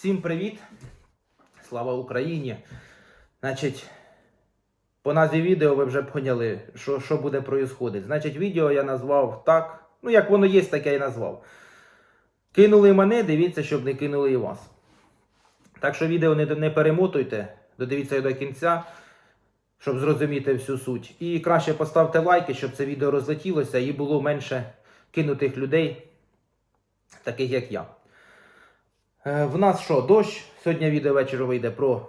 Всім привіт! Слава Україні! Значить, по назві відео ви вже поняли, що, що буде происходити. Значить, відео я назвав так. Ну, як воно є, так я і назвав. Кинули мене, дивіться, щоб не кинули і вас. Так що відео не, не перемотуйте, додивіться його до кінця, щоб зрозуміти всю суть. І краще поставте лайки, щоб це відео розлетілося і було менше кинутих людей, таких як я. Е, В нас що, дощ? Сьогодні відео вечором вийде про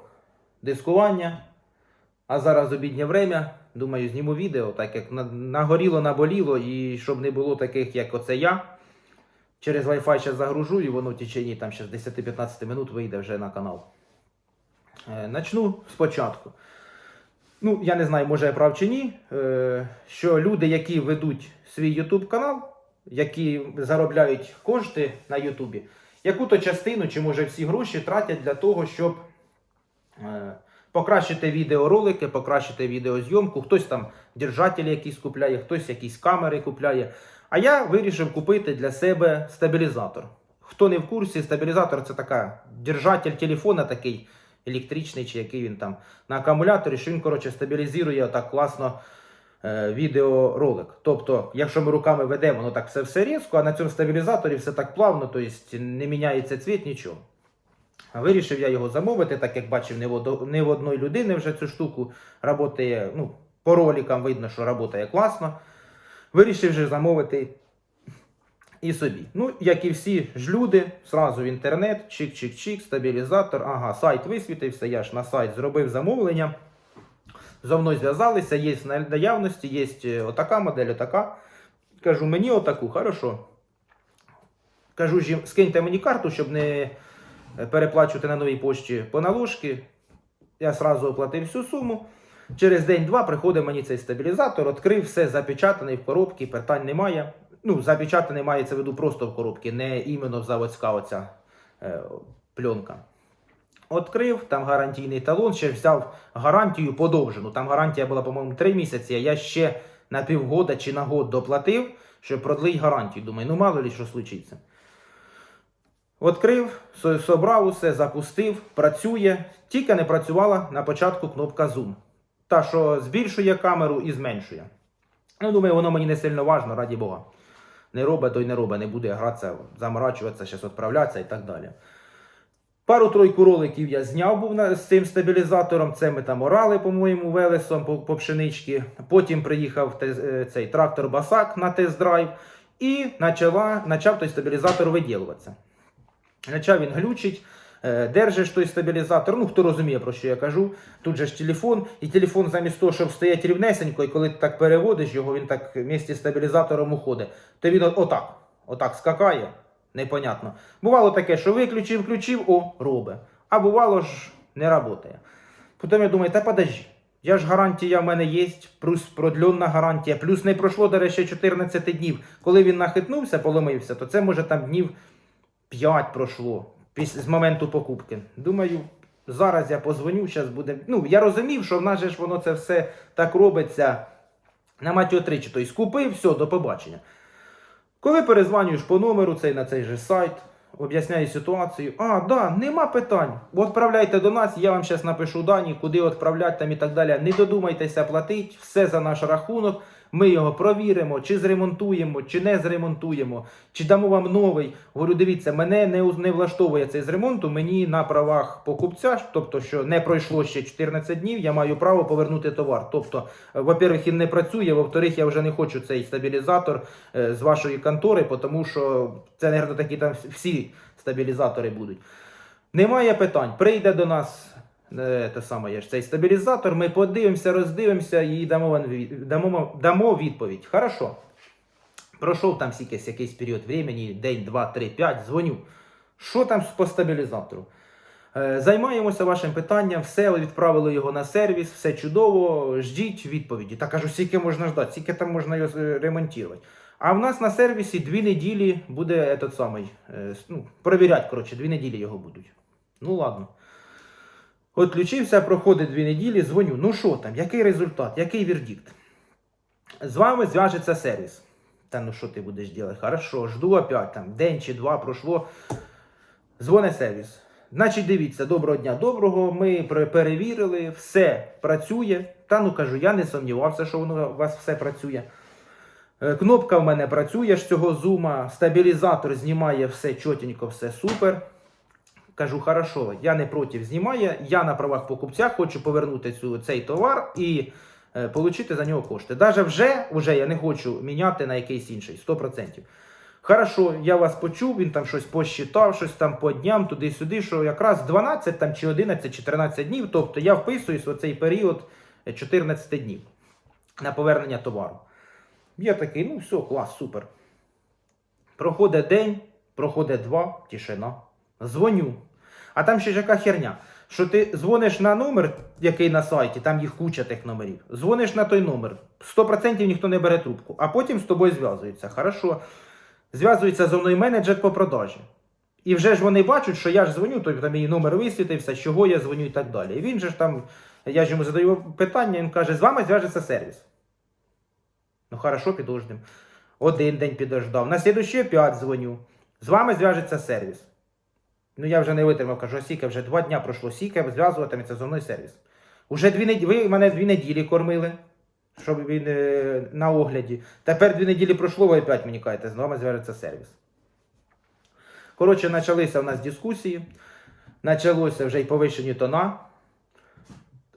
дискування. А зараз обіднє время. Думаю, зніму відео, так як нагоріло, наболіло, і щоб не було таких, як оце я. Через Wi-Fi зараз загружу, і воно в течение там ще з 10-15 минут вийде вже на канал. Е, Начну спочатку. Ну, я не знаю, може я прав чи ні. е, Що люди, які ведуть свій YouTube канал, які заробляють кошти на Ютубі, яку-то частину, чи може всі гроші тратять для того, щоб е, покращити відеоролики, покращити відеозйомку. Хтось там держателі якісь купляє, хтось якісь камери купляє. А я вирішив купити для себе стабілізатор. Хто не в курсі, стабілізатор це така держатель телефона такий електричний, чи який він там на акумуляторі, що він, коротше, стабілізує так класно е, відеоролик. Тобто, якщо ми руками ведемо, воно так все все різко, а на цьому стабілізаторі все так плавно, тобто не міняється цвіт, нічого. Вирішив я його замовити, так як бачив, не в, не в одної людини вже цю штуку працює, ну, по роликам видно, що працює класно. Вирішив вже замовити і собі. Ну, як і всі ж люди, зразу в інтернет, чик-чик-чик, стабілізатор, ага, сайт висвітився, я ж на сайт зробив замовлення. Зо мною зв'язалися, є наявності, є е, отака модель, отака. Кажу, мені отаку, хорошо. Кажу, скиньте мені карту, щоб не е, переплачувати на новій пошті по наложки. Я сразу оплатив всю суму. Через день-два приходить мені цей стабілізатор, відкрив все запечатаний в коробці, питань немає. Ну, запечатаний мається в виду просто в коробці, не іменно заводська оця е, пленка. Відкрив, там гарантійний талон, ще взяв гарантію подовжену. Там гарантія була, по-моєму, 3 місяці, а я ще на півгода чи на год доплатив, щоб продлить гарантію. Думаю, ну мало ли що случиться. Со- собрав усе, запустив, працює. Тільки не працювала на початку кнопка Zoom. Та, що збільшує камеру і зменшує. Ну, думаю, воно мені не сильно важно, раді Бога. Не робить, то й не робить, не буде гратися, заморачуватися, щось відправлятися і так далі. Пару-тройку роликів я зняв був з цим стабілізатором. Це ми там орали, по-моєму, велесом по, по пшенички. Потім приїхав те- е, цей трактор Басак на тест-драйв і почала, почав той стабілізатор виділуватися. Почав він глючить, е, держиш той стабілізатор. Ну, хто розуміє, про що я кажу. Тут же ж телефон, і телефон замість того, щоб стояти рівнесенько, і коли ти так переводиш його, він так вместе з стабілізатором уходить, то він отак, отак скакає. Непонятно. Бувало таке, що виключив, включив, о, робить. А бувало ж не працює. Потім я думаю, та подожди. Я ж гарантія в мене є, плюс продльонна гарантія, плюс не пройшло, до речі, 14 днів. Коли він нахитнувся, поломився, то це може там днів 5 пройшло з моменту покупки. Думаю, зараз я позвоню, зараз буде. Ну, я розумів, що в нас же ж воно це все так робиться на матіо тричі. Тобто купив, все, до побачення. Коли перезванюєш по номеру цей на цей же сайт, об'ясняю ситуацію, а, да, нема питань. Відправляйте до нас, я вам зараз напишу дані, куди відправляти там і так далі. Не додумайтеся платити, все за наш рахунок. Ми його провіримо, чи зремонтуємо, чи не зремонтуємо, чи дамо вам новий. Говорю, дивіться, мене не, не влаштовує цей з ремонту. Мені на правах покупця, тобто, що не пройшло ще 14 днів, я маю право повернути товар. Тобто, е, во-первых, він не працює, во-вторых, я вже не хочу цей стабілізатор е, з вашої контори, тому що це, мабуть, такі там всі стабілізатори будуть. Немає питань. Прийде до нас те саме, є ж цей стабілізатор, ми подивимося, роздивимося і дамо, дамо, дамо відповідь. Хорошо. Пройшов там якийсь, якийсь період времени, день, два, три, п'ять, дзвоню. Що там по стабілізатору? Е, Займаємося вашим питанням, все відправили його на сервіс, все чудово, ждіть відповіді. Та кажу, скільки можна ждати, скільки там можна його е, ремонтувати. А в нас на сервісі дві неділі буде этот самий, е, ну, провіряти, коротше, дві неділі його будуть. Ну ладно. Отключився, проходить дві неділі, дзвоню. Ну що там, який результат, який вердикт? З вами зв'яжеться сервіс. Та ну що ти будеш робити? Хорошо, жду опять там день чи два пройшло. Дзвоне сервіс. Значить, дивіться, доброго дня, доброго. Ми перевірили, все працює. Та ну кажу, я не сумнівався, що воно у вас все працює. Е, Кнопка в мене працює ж цього зума, стабілізатор знімає все чотенько, все супер. Кажу, хорошо, я не проти знімає. Я на правах покупця хочу повернути цю, цей товар і е, отримати за нього кошти. Даже вже, вже я не хочу міняти на якийсь інший, 100%. Хорошо, я вас почув, він там щось посчитав, щось там по дням, туди-сюди, що якраз 12 там, чи 11, чи 13 днів. Тобто я вписуюсь в цей період е, 14 днів на повернення товару. Я такий, ну все, клас, супер. Проходить день, проходить два, тишина. Дзвоню. А там ще ж яка херня. Що ти дзвониш на номер, який на сайті, там їх куча тих номерів. Дзвониш на той номер. 100% ніхто не бере трубку, а потім з тобою зв'язуються. Хорошо. Зв'язується зі мною менеджер по продажі. І вже ж вони бачать, що я ж дзвоню, тобто мій номер висвітився, чого я дзвоню і так далі. І він же ж там, я ж йому задаю питання, він каже, з вами зв'яжеться сервіс. Ну, хорошо, підождем. Один день підождав. На слідуючий опять дзвоню. З вами зв'яжеться сервіс. Ну, я вже не витримав, кажу, сіка, вже два дня пройшло, сіка зв'язуватиметься зі мною сервіс. Уже дві неділі, ви мене дві неділі кормили, щоб він е, на огляді. Тепер дві неділі пройшло, ви опять мені кажете, з вами зв'яжеться сервіс. Коротше, почалися в нас дискусії, почалося вже й повищені тона.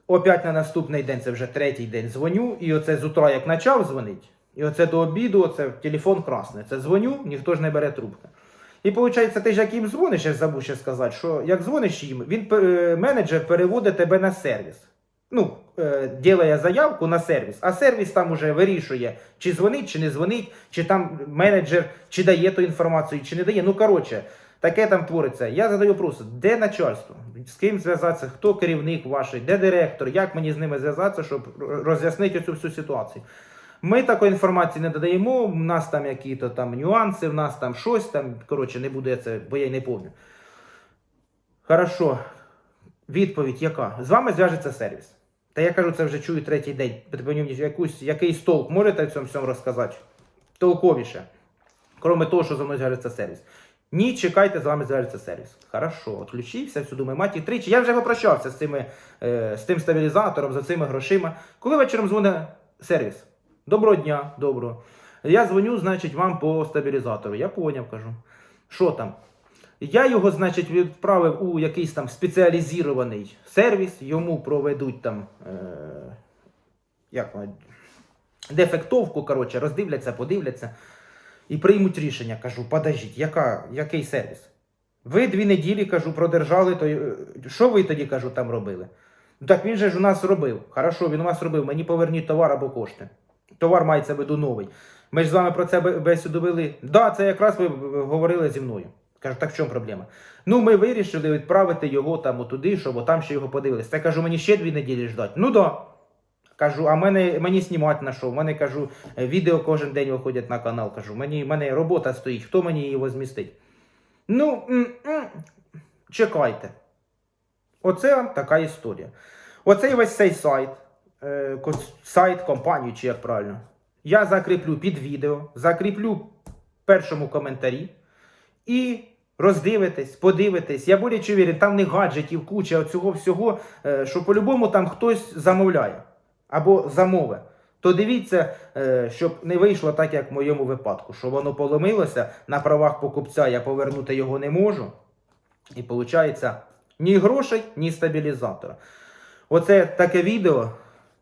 Опять на наступний день, це вже третій день, дзвоню, і оце з утра як почав дзвонити, і оце до обіду, оце телефон красний. Це дзвоню, ніхто ж не бере трубки. І виходить, ти ж як їм дзвониш, я забув ще сказати, що як дзвониш їм, він е, менеджер переводить тебе на сервіс. Ну, е, ділає заявку на сервіс, а сервіс там уже вирішує, чи дзвонить, чи не дзвонить, чи там менеджер чи дає ту інформацію, чи не дає. Ну, коротше, таке там твориться. Я задаю просто, де начальство? З ким зв'язатися, хто керівник ваш, де директор, як мені з ними зв'язатися, щоб роз'яснити цю всю ситуацію. Ми такої інформації не додаємо, у нас там якісь там нюанси, в нас там щось там. Коротше, не буду я це, бо я й не пам'ятаю. Хорошо. Відповідь яка? З вами зв'яжеться сервіс. Та я кажу, це вже чую третій день. Якусь, якийсь толк можете в цьому всьому розказати? Толковіше. Кроме того, що за мною зв'яжеться сервіс. Ні, чекайте, з вами зв'яжеться сервіс. Хорошо, отключився, всю думаю, маті тричі. Я вже попрощався з, цими, е, з тим стабілізатором, за цими грошима. Коли вечором дзвонить сервіс? Доброго дня, доброго. Я дзвоню, значить, вам по стабілізатору. Я поняв, кажу. Що там? Я його, значить, відправив у якийсь там спеціалізований сервіс, йому проведуть там. Е, як дефектовку, коротше, роздивляться, подивляться і приймуть рішення. Кажу, подождіть, яка, який сервіс? Ви дві неділі, кажу, продержали, то е, що ви тоді, кажу, там робили? Ну так він же ж у нас робив. Хорошо, він у вас робив, мені поверніть товар або кошти. Товар мається в виду новий. Ми ж з вами про це бе- бесіду вели. Да, це якраз ви говорили зі мною. Кажу, так в чому проблема? Ну, ми вирішили відправити його там туди, щоб там ще його подивилися. Це кажу, мені ще дві неділі ждать. Ну да. Кажу, а мене, мені знімати на що? У мене кажу, відео кожен день виходять на канал. Кажу, мені, мене робота стоїть, хто мені її возмістить? Ну, м-м, чекайте. Оце така історія. Оцей весь цей сайт, е, сайт компанії, чи як правильно, я закріплю під відео, закріплю в першому коментарі і роздивитесь, подивитесь. Я боляче уверен, там не гаджетів, куча цього всього, е, що по-любому там хтось замовляє або замове. То дивіться, е, щоб не вийшло так, як в моєму випадку, що воно поломилося на правах покупця, я повернути його не можу. І виходить, ні грошей, ні стабілізатора. Оце таке відео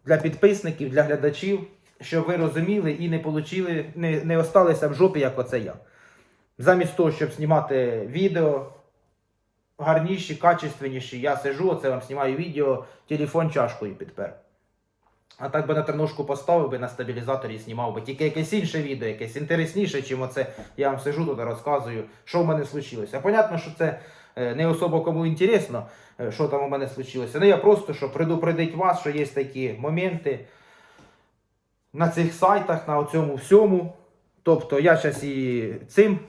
для підписників, для глядачів, щоб ви розуміли і не получили, не, не осталися в жопі, як оце я. Замість того, щоб знімати відео гарніші, качественніші, я сижу, оце вам знімаю відео, телефон чашкою підпер. А так би на треножку поставив би на стабілізаторі знімав би тільки якесь інше відео, якесь інтересніше, чим оце я вам сижу тут розказую, що в мене случилося. Понятно, що це не особо кому інтересно, е, що там у мене случилося. Ну я просто щоб предупредити вас, що є такі моменти на цих сайтах, на цьому всьому. Тобто я зараз і цим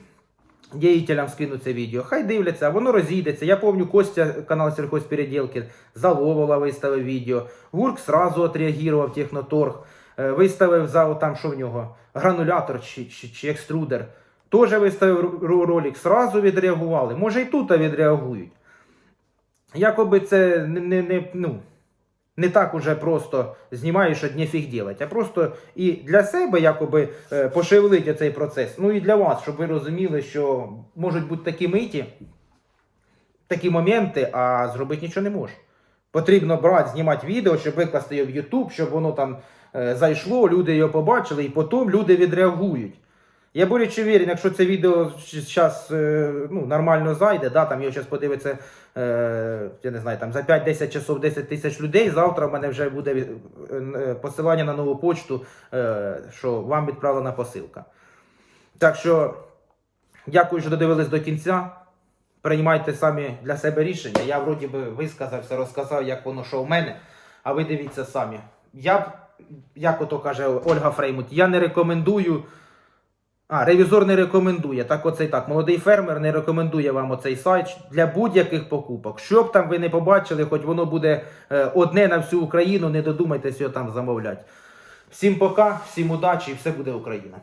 діятелям скину це відео. Хай дивляться, воно розійдеться. Я пам'ятаю, Костя, канал сільхозпереділки, Заловола виставив відео. Гурк сразу отреагував Техноторг. Е, Виставив за там, що в нього, гранулятор чи, чи, чи екструдер. Теж виставив ролик, сразу відреагували. Може і тут відреагують. якоби це не, не, не, ну, не так уже просто знімаєш, що нефіг делать, а просто і для себе якоби е, пошевелити цей процес. Ну і для вас, щоб ви розуміли, що можуть бути такі миті, такі моменти, а зробити нічого не можеш. Потрібно брати, знімати відео, щоб викласти його в YouTube, щоб воно там е, зайшло, люди його побачили, і потім люди відреагують. Я боляче вірен, якщо це відео зараз ну, нормально зайде, да, там його зараз подивиться, е, я не знаю, там за 5-10 часов 10 тисяч людей, завтра в мене вже буде е, е, посилання на нову почту, е, що вам відправлена посилка. Так що, дякую, що додивились до кінця. Приймайте самі для себе рішення. Я вроді би висказався, розказав, як воно що в мене, а ви дивіться самі. Я як ото каже Ольга Фреймут, я не рекомендую. А, ревізор не рекомендує. Так, оцей так. Молодий фермер не рекомендує вам оцей сайт для будь-яких покупок. Що б там ви не побачили, хоч воно буде е, одне на всю Україну, не додумайтесь його там замовляти. Всім пока, всім удачі і все буде Україна.